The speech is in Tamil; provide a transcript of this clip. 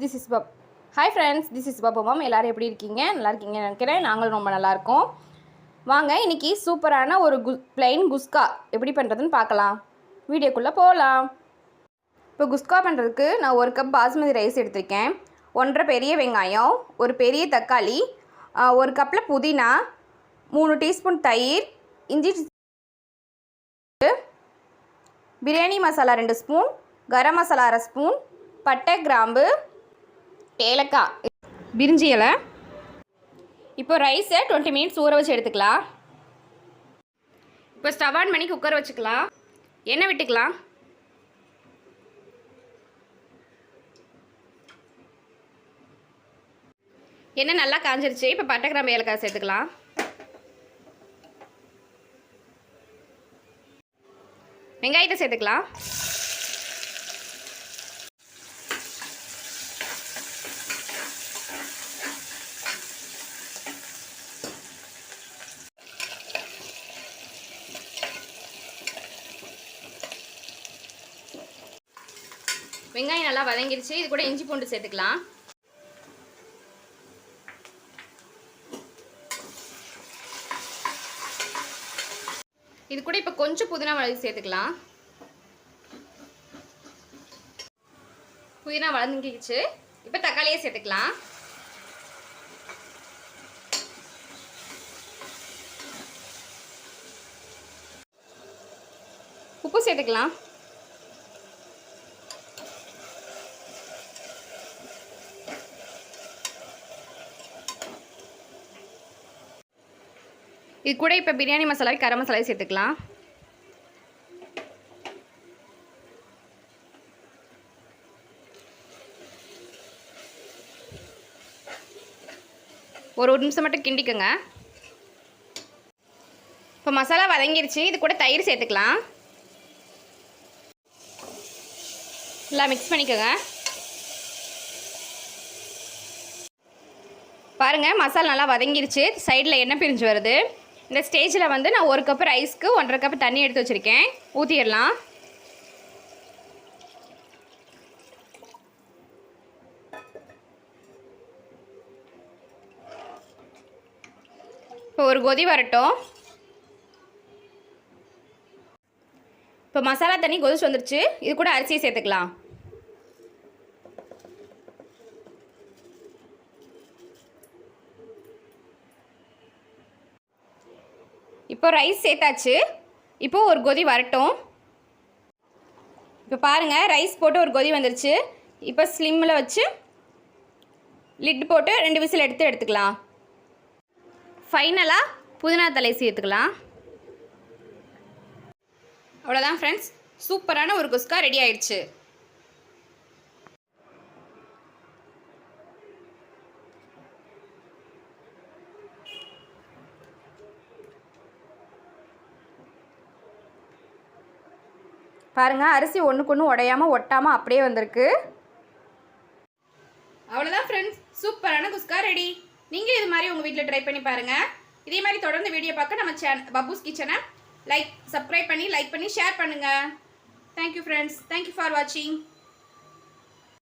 This is pub hi friends this is Pappu ma'am எல்லோரும் எப்படி இருக்கீங்க? நல்லா இருக்கீங்க நினைக்கிறேன். நாங்களும் ரொம்ப நல்லாயிருக்கோம் வாங்க இன்னைக்கு சூப்பரான ஒரு கு பிளெயின் குஸ்கா எப்படி பண்ணுறதுன்னு பார்க்கலாம். வீடியோக்குள்ளே போகலாம் இப்போ குஸ்கா பண்ணுறதுக்கு நான் ஒரு கப் பாஸ்மதி ரைஸ் எடுத்திருக்கேன். ஒன்றரை பெரிய வெங்காயம் ஒரு பெரிய தக்காளி ஒரு கப்பில் புதினா மூணு டீஸ்பூன் தயிர் இஞ்சி பிரியாணி மசாலா ரெண்டு ஸ்பூன் கரம் மசாலா அரை ஸ்பூன் பட்டை கிராம்பு ஏலக்காய். பிரிஞ்சி இலை. இப்போ ரைஸை டுவெண்ட்டி மினிட்ஸ் ஊற வச்சு எடுத்துக்கலாம். இப்போ ஸ்டவ் ஆன் பண்ணி குக்கர் வச்சுக்கலாம். எண்ணெய் விட்டுக்கலாம். எண்ணெய் நல்லா காஞ்சிருச்சு. இப்போ பட்டை கிராம்பு ஏலக்காய் சேர்த்துக்கலாம். வெங்காயத்தை சேர்த்துக்கலாம். வெங்காயம் நல்லா வதங்கிருச்சு. இது கூட இஞ்சி பூண்டு சேர்த்துக்கலாம். இது கூட இப்போ கொஞ்சம் புதினா மிளகு சேர்த்துக்கலாம். புதினா வளர்ந்துக்கிச்சு இப்போ தக்காளியே சேர்த்துக்கலாம். உப்பு சேர்த்துக்கலாம். இது கூட இப்போ பிரியாணி மசாலா கரம் மசாலாவை சேர்த்துக்கலாம். ஒரு ஒரு நிமிஷம் மட்டும் கிண்டிக்கோங்க. இப்போ மசாலா வதங்கிருச்சு இது கூட தயிர் சேர்த்துக்கலாம். எல்லாம் மிக்ஸ் பண்ணிக்கோங்க. பாருங்கள் மசாலா நல்லா வதங்கிருச்சு. சைடில் எண்ணெய் பிரிஞ்சு வருது. இந்த ஸ்டேஜில் வந்து நான் ஒரு கப் ரைஸ்க்கு ஒன்றரை கப் தண்ணி எடுத்து வச்சுருக்கேன். ஊற்றிடலாம் இப்போ ஒரு கொதி வரட்டும். இப்போ மசாலா தண்ணி கொதிச்சு வந்துருச்சு. இது கூட அரிசியை சேர்த்துக்கலாம். இப்போ ரைஸ் சேர்த்தாச்சு. இப்போ ஒரு கொதி வரட்டும். இப்போ பாருங்கள் ரைஸ் போட்டு ஒரு கொதி வந்துருச்சு. இப்போ ஸ்லிம்மில் வச்சு லிட் போட்டு ரெண்டு விசில் எடுத்து எடுத்துக்கலாம். ஃபைனலாக புதினா தலை சேர்த்துக்கலாம். அவ்வளோதான் ஃப்ரெண்ட்ஸ் சூப்பரான ஒரு குஸ்கா ரெடி ஆயிடுச்சு. பாருங்கள் அரிசி ஒன்றுக்கு ஒன்று உடையாமல் ஒட்டாமல் அப்படியே வந்திருக்கு. அவ்வளோதான் ஃப்ரெண்ட்ஸ் சூப்பரான குஸ்கா ரெடி நீங்கள் இது மாதிரி உங்கள் வீட்டில் ட்ரை பண்ணி பாருங்கள் இதே மாதிரி தொடர்ந்து வீடியோ பார்க்க நம்ம சேனல் பப்பூஸ் கிச்சனை லைக் சப்ஸ்கிரைப் பண்ணி லைக் பண்ணி ஷேர் பண்ணுங்கள் thank you friends thank you for வாட்சிங்